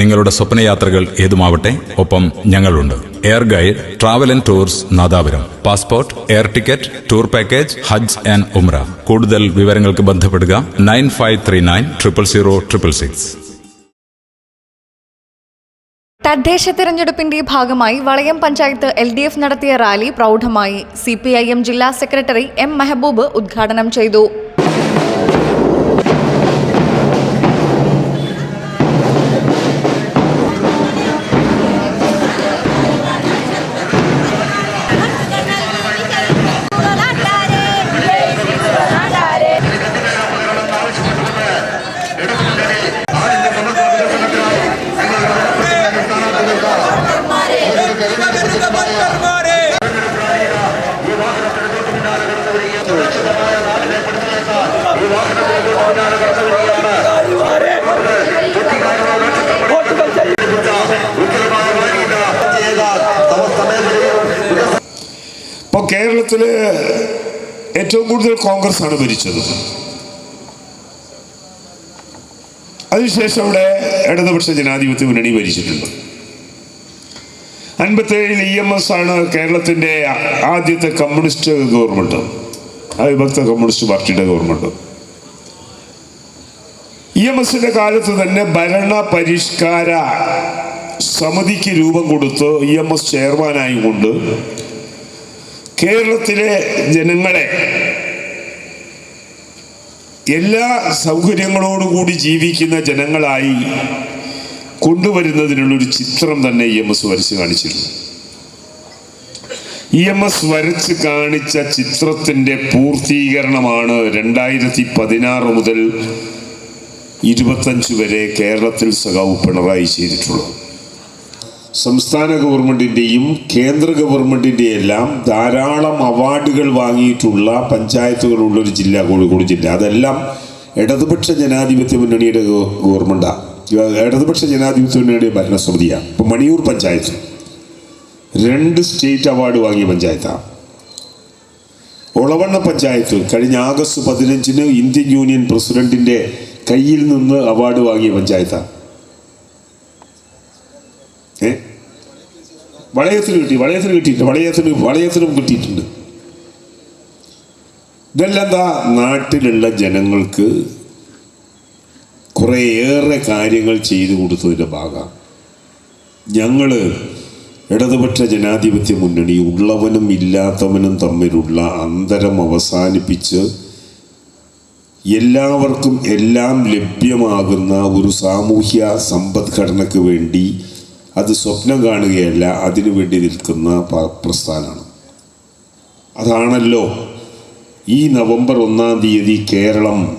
നിങ്ങളുടെ സ്വപ്നയാത്രകൾ ഏതുമാവട്ടെ ഒപ്പം ഞങ്ങളുണ്ട്. Air guide travel and tours Nadapuram. Passport air ticket tour package Hajj and ഉംറ കൂടുതൽ വിവരങ്ങൾക്ക് ബന്ധപ്പെടുക nine five three nine triple zero triple six. തദ്ദേശ തെരഞ്ഞെടുപ്പിന്റെ ഭാഗമായി Valayam panchayat L D F നടത്തിയ റാലി പ്രൗഢമായി. സി പി ഐ എം ജില്ലാ secretary M Mehboob ഉദ്ഘാടനം ചെയ്തു. ഇപ്പോൾ ഏറ്റവും കൂടുതൽ കോൺഗ്രസ് ആണ് ഭരിച്ചത്. അതിനുശേഷം അവിടെ ഇടതുപക്ഷ ജനാധിപത്യ മുന്നണി ഭരിച്ചിട്ടുണ്ട്. അൻപത്തേഴിൽ ഇ എം എസ് ആണ് കേരളത്തിന്റെ ആദ്യത്തെ കമ്മ്യൂണിസ്റ്റ് ഗവൺമെന്റ് അവിഭക്ത കമ്മ്യൂണിസ്റ്റ് പാർട്ടിയുടെ ഗവൺമെന്റ്. ഇ എം എസിന്റെ കാലത്ത് തന്നെ ഭരണ പരിഷ്കാര സമിതിക്ക് രൂപം കൊടുത്ത് ഇ എം എസ് ചെയർമാനായി കൊണ്ട് കേരളത്തിലെ ജനങ്ങളെ എല്ലാ സൗകര്യങ്ങളോടുകൂടി ജീവിക്കുന്ന ജനങ്ങളായി കൊണ്ടുവരുന്നതിനുള്ളൊരു ചിത്രം തന്നെ ഇ എം എസ് വരച്ച് കാണിച്ചിരുന്നു. ഇ എം എസ് വരച്ച് കാണിച്ച ചിത്രത്തിന്റെ പൂർത്തീകരണമാണ് രണ്ടായിരത്തി പതിനാറ് മുതൽ ഇരുപത്തഞ്ച് വരെ കേരളത്തിൽ സഖാവ് പിണറായി ചെയ്തിട്ടുള്ളത് സംസ്ഥാന ഗവൺമെന്റിന്റെയും കേന്ദ്ര ഗവൺമെന്റിന്റെയും എല്ലാം ധാരാളം അവാർഡുകൾ വാങ്ങിയിട്ടുള്ള പഞ്ചായത്തുകളുള്ളൊരു ജില്ല കോഴിക്കോട് ജില്ല. അതെല്ലാം ഇടതുപക്ഷ ജനാധിപത്യ മുന്നണിയുടെ ഗവ- ഗവൺമെന്റാണ് ഇടതുപക്ഷ ജനാധിപത്യ മുന്നണിയുടെ ഭരണസമിതിയാണ് ഇപ്പം മണിയൂർ പഞ്ചായത്ത്. രണ്ട് സ്റ്റേറ്റ് അവാർഡ് വാങ്ങിയ പഞ്ചായത്താണ് ഒളവണ്ണ പഞ്ചായത്ത് കഴിഞ്ഞ ആഗസ്റ്റ് പതിനഞ്ചിന് ഇന്ത്യൻ യൂണിയൻ പ്രസിഡന്റിന്റെ കയ്യിൽ നിന്ന് അവാർഡ് വാങ്ങിയ പഞ്ചായത്താണ് ഏ? വളയത്തിന് കിട്ടി വളയത്തിന് കിട്ടിയിട്ടുണ്ട് വളയത്തിന് വളയത്തിനും കിട്ടിയിട്ടുണ്ട്. ഇതെല്ലാം എന്താ നാട്ടിലുള്ള ജനങ്ങൾക്ക് കുറേയേറെ കാര്യങ്ങൾ ചെയ്തു കൊടുത്തതിന്റെ ഭാഗമാണ്. ഞങ്ങൾ ഇടതുപക്ഷ ജനാധിപത്യ മുന്നണി ഉള്ളവനും ഇല്ലാത്തവനും തമ്മിലുള്ള അന്തരം അവസാനിപ്പിച്ച് എല്ലാവർക്കും എല്ലാം ലഭ്യമാകുന്ന ഒരു സാമൂഹ്യ സമ്പദ്ഘടനയ്ക്ക് വേണ്ടി അത് സ്വപ്നം കാണുകയല്ല അതിനു വേണ്ടി നിൽക്കുന്ന പ്രസ്ഥാനമാണ് അതാണല്ലോ ഈ നവംബർ ഒന്നാം തീയതി കേരളം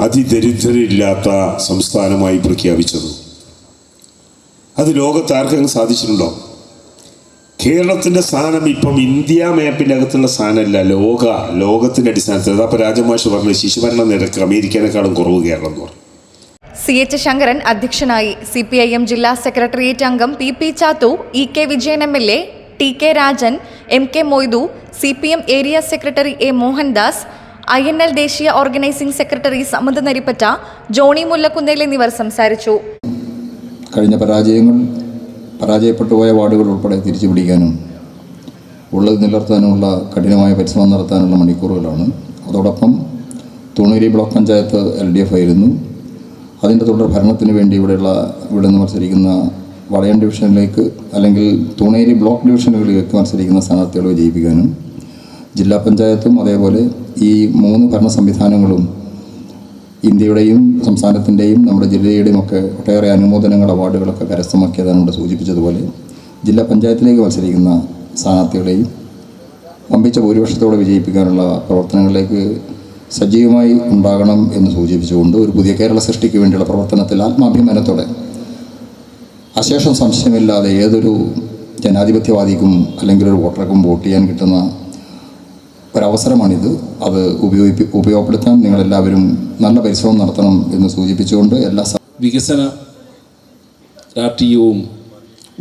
അതിദരിദ്രരില്ലാത്ത സംസ്ഥാനമായി പ്രഖ്യാപിച്ചത്. അത് ലോകത്താർക്കങ്ങ് സാധിച്ചിട്ടുണ്ടോ? കേരളത്തിന്റെ സ്ഥാനം ഇപ്പം ഇന്ത്യ മാപ്പിന്റെ അകത്തുള്ള സ്ഥാനമല്ല ലോക ലോകത്തിന്റെ അടിസ്ഥാനത്തിൽ. അപ്പോൾ രാജമാഷ് പറഞ്ഞു ശിശുമരണ നിരക്ക് അമേരിക്കനേക്കാളും കുറവ് കേരളം എന്ന് പറഞ്ഞു. സി എച്ച് ശങ്കരൻ അധ്യക്ഷനായി സി പി ഐ എം ജില്ലാ സെക്രട്ടേറിയറ്റ് അംഗം P P Chathu E K Vijayan M L A T K Rajan M K Moidu C P M area secretary A Mohandas I N L ദേശീയ organising secretary Samad Naripatta Johnny Mullakkunnel എന്നിവർ സംസാരിച്ചു. കഴിഞ്ഞ പരാജയങ്ങൾ പരാജയപ്പെട്ടു പോയ വാർഡുകൾ ഉൾപ്പെടെ തിരിച്ചു പിടിക്കാനും ഉള്ളത് നിലനിർത്താനുമുള്ള കഠിനമായ പരിശ്രമം നടത്താനുള്ള മണിക്കൂറുകളാണ്. അതോടൊപ്പം Thuneri block panchayat L D F ആയിരുന്നു. അതിന്റെ തുടർ ഭരണത്തിന് വേണ്ടി ഇവിടെയുള്ള ഇവിടെ നിന്ന് മത്സരിക്കുന്ന വളയം ഡിവിഷനിലേക്ക് അല്ലെങ്കിൽ തൂണേരി ബ്ലോക്ക് ഡിവിഷനുകളിലേക്ക് മത്സരിക്കുന്ന സ്ഥാനാർത്ഥികളെ വിജയിപ്പിക്കാനും ജില്ലാ പഞ്ചായത്തും അതേപോലെ ഈ മൂന്ന് ഭരണ സംവിധാനങ്ങളും ഇന്ത്യയുടെയും സംസ്ഥാനത്തിന്റെയും നമ്മുടെ ജില്ലയുടെയും ഒക്കെ ഒട്ടേറെ അനുമോദനങ്ങൾ അവാർഡുകളൊക്കെ കരസ്ഥമാക്കിയതാണ് ഇവിടെ സൂചിപ്പിച്ചതുപോലെ. ജില്ലാ പഞ്ചായത്തിലേക്ക് മത്സരിക്കുന്ന സ്ഥാനാർത്ഥികളെയും വമ്പിച്ച ഭൂരിപക്ഷത്തോടെ വിജയിപ്പിക്കാനുള്ള പ്രവർത്തനങ്ങളിലേക്ക് സജീവമായി ഉണ്ടാകണം എന്ന് സൂചിപ്പിച്ചുകൊണ്ട് ഒരു പുതിയ കേരള സൃഷ്ടിക്ക് വേണ്ടിയുള്ള പ്രവർത്തനത്തിൽ ആത്മാഭിമാനത്തോടെ അശേഷം സംശയമില്ലാതെ ഏതൊരു ജനാധിപത്യവാദിക്കും അല്ലെങ്കിൽ ഒരു വോട്ടർക്കും വോട്ട് ചെയ്യാൻ കിട്ടുന്ന ഒരവസരമാണിത്. അത് ഉപയോഗിപ്പി ഉപയോഗപ്പെടുത്താൻ നിങ്ങളെല്ലാവരും നല്ല പരിശ്രമം നടത്തണം എന്ന് സൂചിപ്പിച്ചുകൊണ്ട് എല്ലാ വികസന രാഷ്ട്രീയവും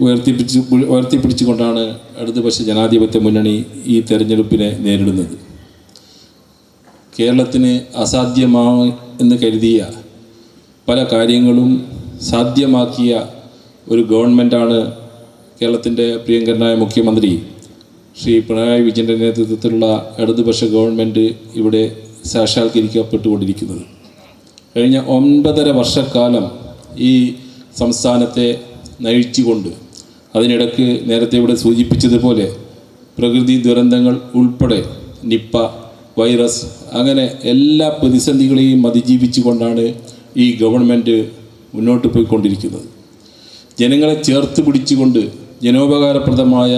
ഉയർത്തിപ്പിടിച്ച് ഉയർത്തിപ്പിടിച്ചുകൊണ്ടാണ് ഇടതുപക്ഷ ജനാധിപത്യ മുന്നണി ഈ തെരഞ്ഞെടുപ്പിനെ നേരിടുന്നത്. കേരളത്തിന് അസാധ്യമാണ് എന്ന് കരുതിയ പല കാര്യങ്ങളും സാധ്യമാക്കിയ ഒരു ഗവൺമെന്റാണ് കേരളത്തിന്റെ പ്രിയങ്കരനായ മുഖ്യമന്ത്രി. ശ്രീ പിണറായി വിജയന്റെ നേതൃത്വത്തിലുള്ള ഇടതുപക്ഷ ഗവൺമെന്റ് ഇവിടെ സാക്ഷാത്കരിക്കപ്പെട്ടുകൊണ്ടിരിക്കുന്നത്. കഴിഞ്ഞ ഒൻപതര വർഷക്കാലം ഈ സംസ്ഥാനത്തെ നയിച്ചുകൊണ്ട് അതിനിടയ്ക്ക് നേരത്തെ ഇവിടെ സൂചിപ്പിച്ചതുപോലെ പ്രകൃതി ദുരന്തങ്ങൾ ഉൾപ്പെടെ നിപ്പ വൈറസ് അങ്ങനെ എല്ലാ പ്രതിസന്ധികളെയും അതിജീവിച്ചുകൊണ്ടാണ് ഈ ഗവൺമെന്റ് മുന്നോട്ട് പോയിക്കൊണ്ടിരിക്കുന്നത്. ജനങ്ങളെ ചേർത്ത് പിടിച്ചുകൊണ്ട് ജനോപകാരപ്രദമായ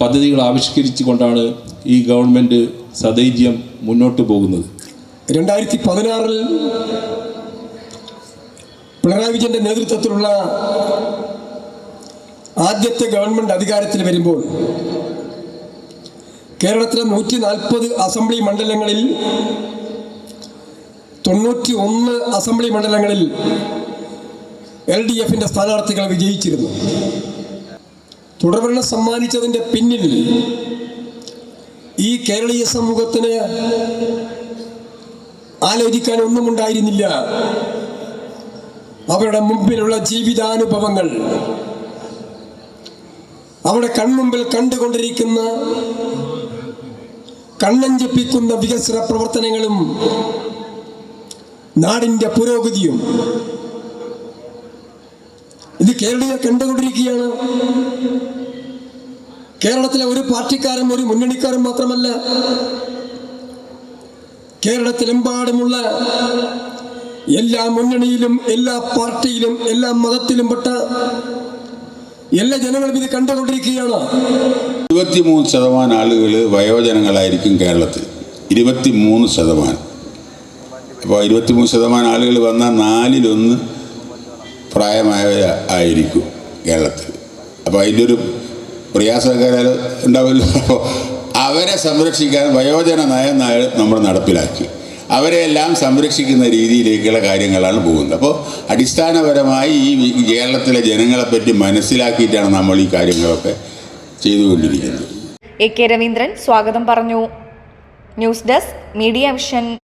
പദ്ധതികൾ ആവിഷ്കരിച്ചുകൊണ്ടാണ് ഈ ഗവൺമെന്റ് സദൈര്യം മുന്നോട്ട് പോകുന്നത്. രണ്ടായിരത്തി പതിനാറിൽ പിണറായി വിജയന്റെ നേതൃത്വത്തിലുള്ള ആദ്യത്തെ ഗവൺമെന്റ് അധികാരത്തിൽ വരുമ്പോൾ കേരളത്തിലെ നൂറ്റി നാൽപ്പത് അസംബ്ലി മണ്ഡലങ്ങളിൽ തൊണ്ണൂറ്റി ഒന്ന് അസംബ്ലി മണ്ഡലങ്ങളിൽ എൽ ഡി എഫിന്റെ സ്ഥാനാർത്ഥികൾ വിജയിച്ചിരുന്നു. തുടർഭരണം സമ്മാനിച്ചതിന്റെ പിന്നിൽ ഈ കേരളീയ സമൂഹത്തിന് ആലോചിക്കാൻ ഒന്നും ഉണ്ടായിരുന്നില്ല. അവരുടെ മുമ്പിലുള്ള ജീവിതാനുഭവങ്ങൾ അവിടെ കൺമുമ്പിൽ കണ്ടുകൊണ്ടിരിക്കുന്ന കണ്ണഞ്ചിപ്പിക്കുന്ന വികസന പ്രവർത്തനങ്ങളും നാടിന്റെ പുരോഗതിയും ഇത് കേരളീയർ കണ്ടുകൊണ്ടിരിക്കുകയാണ്. കേരളത്തിലെ ഒരു പാർട്ടിക്കാരും ഒരു മുന്നണിക്കാരും മാത്രമല്ല കേരളത്തിലെമ്പാടുമുള്ള എല്ലാ മുന്നണിയിലും എല്ലാ പാർട്ടിയിലും എല്ലാ മതത്തിലും പെട്ട എല്ലാ ജനങ്ങളും ഇത് കണ്ടുകൊണ്ടിരിക്കുകയാണ്. ഇരുപത്തിമൂന്ന് ശതമാനം ആളുകൾ വയോജനങ്ങളായിരിക്കും കേരളത്തിൽ. ഇരുപത്തിമൂന്ന് ശതമാനം. അപ്പോൾ ഇരുപത്തിമൂന്ന് ശതമാനം ആളുകൾ വന്നാൽ നാലിലൊന്ന് പ്രായമായവർ ആയിരിക്കും കേരളത്തിൽ. അപ്പോൾ അതിന്റെ ഒരു പ്രയാസക്കാരാൽ ഉണ്ടാവില്ല അപ്പോൾ അവരെ സംരക്ഷിക്കാൻ വയോജന നയം നമ്മൾ നടപ്പിലാക്കി. അവരെയെല്ലാം സംരക്ഷിക്കുന്ന രീതിയിലേക്കുള്ള കാര്യങ്ങളാണ് പോകുന്നത്. അപ്പോൾ അടിസ്ഥാനപരമായി ഈ കേരളത്തിലെ ജനങ്ങളെപ്പറ്റി മനസ്സിലാക്കിയിട്ടാണ് നമ്മൾ ഈ കാര്യങ്ങളൊക്കെ ചെയ്തുകൊണ്ടിരിക്കുന്നത്. എ കെ രവീന്ദ്രൻ സ്വാഗതം പറഞ്ഞു. News desk media vision.